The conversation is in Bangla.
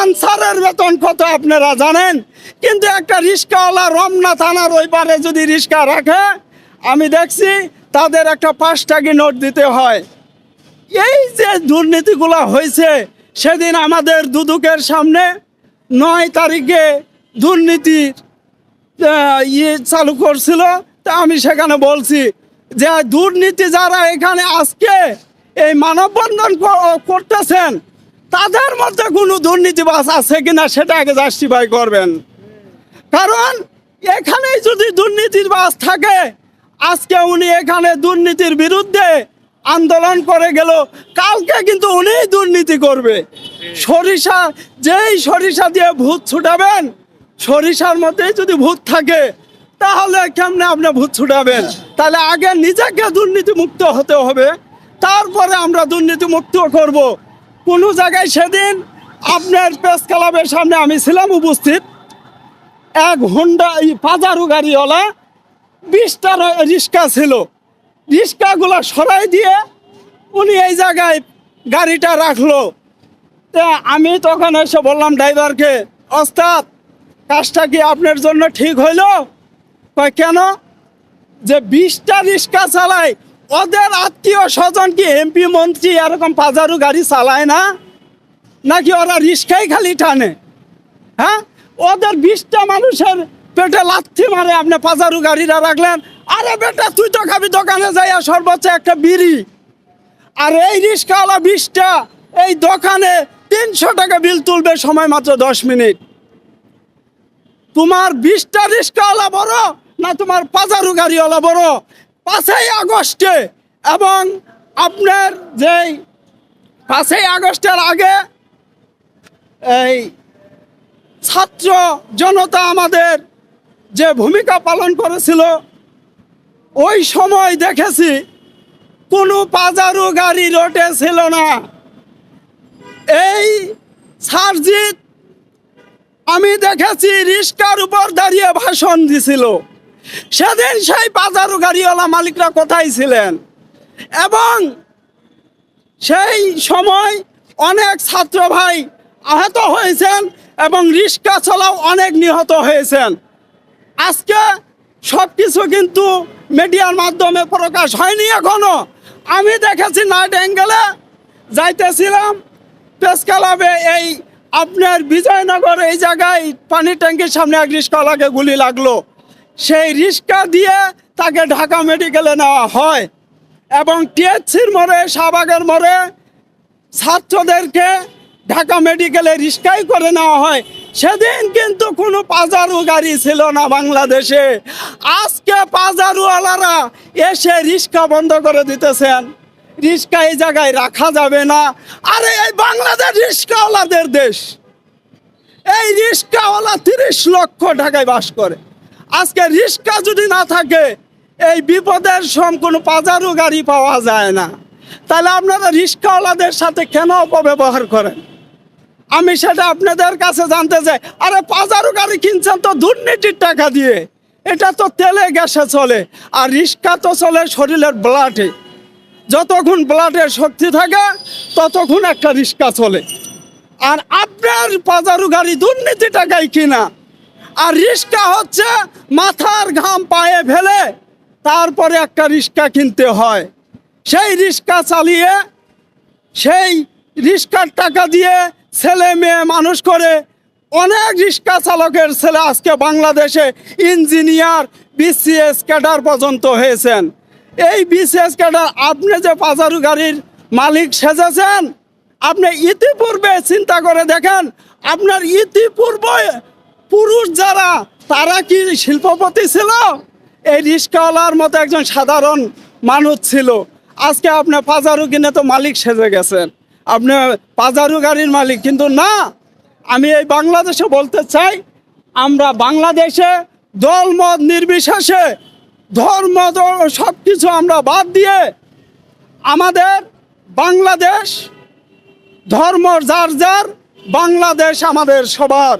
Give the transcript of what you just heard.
আনসারের বেতন কত আপনারা জানেন? কিন্তু একটা রিক্সাওয়ালা রমনা থানার ওই পারে যদি রিক্সা রাখে, আমি দেখছি তাদের একটা পাঁচ টাকি নোট দিতে হয়। এই যে দুর্নীতিগুলো হয়েছে, সেদিন আমাদের দুদুকের সামনে নয় তারিখে দুর্নীতির ইয়ে চালু করছিল। তা আমি সেখানে বলছি যে দুর্নীতি যারা এখানে আজকে এই মানববন্ধন করতেছেন তাদের মধ্যে কোনো দুর্নীতিবাজ আছে কিনা সেটা আগে জাস্টিফাই করবেন। কারণ এখানে যদি দুর্নীতিবাজ থাকে, আজকে উনি এখানে দুর্নীতির বিরুদ্ধে আন্দোলন করে গেল, কালকে কিন্তু উনি দুর্নীতি করবে। সরিষা, যেই সরিষা দিয়ে ভূত ছুটাবেন, সরিষার মধ্যে যদি ভূত থাকে, তাহলে কেমনে আপনি ভূত ছুটাবেন? তাহলে আগে নিজেকে দুর্নীতি মুক্ত হতে হবে, তারপরে আমরা দুর্নীতি মুক্ত করব। কোনো জায়গায় সেদিন আপনার প্রেস ক্লাবের সামনে আমি ছিলাম উপস্থিত। এক হোন্ডা পাজারু গাড়িওয়ালা বিশটা রিক্সা ছিল। রিক্সাগুলো সরাই দিয়ে উনি এই জায়গায় গাড়িটা রাখল। তা আমি তখন এসে বললাম, ড্রাইভারকে, ওস্তাদ, কাজটা কি আপনার জন্য ঠিক হইল? কেন? যে বিশটা রিক্সা চালায় ওদের আত্মীয় স্বজন কি এমপি, মন্ত্রী, এরকম পাজারু গাড়ি চালায় না? নাকি ওরা রিক্সাই খালি টানে? হ্যাঁ? ওদের বিশটা মানুষের পেটে লাথি মারে আপনি পাজারু গাড়িটা রাখলেন। আরে বেটা, তুই তো খাবি, দোকানে যাইয়া সর্বোচ্চ একটা বিড়ি। আর এই রিক্সাওয়ালা বিশটা এই দোকানে তিনশো টাকা বিল তুলবে সময় মাত্র দশ মিনিট। তোমার বিশটা রিক্সাওয়ালা বড় না তোমার পাজারু গাড়িওয়ালা বড়? পাঁচই আগস্টে এবং আপনার যেই পাঁচই আগস্টের আগে এই ছাত্র জনতা আমাদের যে ভূমিকা পালন করেছিল, ওই সময় দেখেছি কোনো পাজারু গাড়ি রোটে ছিল না। এই সারজিৎ, আমি দেখেছি রিস্কার উপর দাঁড়িয়ে ভাষণ দিছিল। সেদিন সেই বাজারু গাড়িওয়ালা মালিকরা কোথায় ছিলেন? এবং সেই সময় অনেক ছাত্র ভাই আহত হয়েছেন এবং রিক্সা চলাও অনেক নিহত হয়েছেন। আজকে সব কিছু কিন্তু মিডিয়ার মাধ্যমে প্রকাশ হয়নি এখনও। আমি দেখেছি নাইট অ্যাঙ্গেলে যাইতেছিলাম, প্রেস ক্লাবে এই আপনার বিজয়নগর এই জায়গায় পানি ট্যাঙ্কির সামনে এক রিক্সাওয়ালাকে গুলি লাগল। সেই রিক্সা দিয়ে তাকে ঢাকা মেডিকেলে নেওয়া হয় এবং টিএসসির মোড়ে, শাহবাগের মোড়ে ছাত্রদেরকে ঢাকা মেডিকেলে রিক্সাই করে নেওয়া হয়। সেদিন কিন্তু কোনো পাজারু গাড়ি ছিল না বাংলাদেশে। আজকে পাজারুওয়ালারা এসে রিক্সা বন্ধ করে দিতেছেন। রিক্সা এই জায়গায় রাখা যাবে না। আরে এই বাংলাদেশ রিক্সাওয়ালাদের দেশ। এই রিক্সাওয়ালা তিরিশ লক্ষ ঢাকায় বাস করে। আজকে রিক্সা যদি না থাকে, এই বিপদের সম কোনো পাজারু গাড়ি পাওয়া যায় না। তাহলে আপনারা রিক্সাওয়ালাদের সাথে কেন অপব্যবহার করেন? আমি সেটা আপনাদের কাছে জানতে চাই। আরে পাজারু গাড়ি কিনছেন তো দুর্নীতির টাকা দিয়ে। এটা তো তেলে গ্যাসে চলে, আর রিক্সা তো চলে শরীরের ব্লাডে। যতক্ষণ ব্লাডের শক্তি থাকে, ততক্ষণ একটা রিক্সা চলে। আর আপনার পাজারু গাড়ি দুর্নীতি টাকায় কিনা আর রিক্সা হচ্ছে মাথার ঘাম পায়ে ফেলে তারপরে একটা রিক্সা কিনতে হয়। সেই রিক্সা চালিয়ে, সেই রিক্সার টাকা দিয়ে ছেলে মেয়ে মানুষ করে অনেক রিক্সা চালকের ছেলে আজকে বাংলাদেশে ইঞ্জিনিয়ার, বিসিএস ক্যাডার পর্যন্ত হয়েছেন। এই বিসিএস ক্যাডার, আপনি যে পাজারু গাড়ির মালিক সেজেছেন, আপনি ইতিপূর্বে চিন্তা করে দেখেন, আপনার ইতিপূর্বে পুরুষ যারা, তারা কি শিল্পপতি ছিল? এই রিক্সাওয়ালার মতো একজন সাধারণ মানুষ ছিল। আজকে আপনার পাজারু কিনে তো মালিক সেজে গেছেন। আপনি পাজারু গাড়ির মালিক, কিন্তু না, আমি এই বাংলাদেশে বলতে চাই, আমরা বাংলাদেশে দল মত নির্বিশেষে, ধর্ম সব কিছু আমরা বাদ দিয়ে আমাদের বাংলাদেশ, ধর্ম যার যার, বাংলাদেশ আমাদের সবার।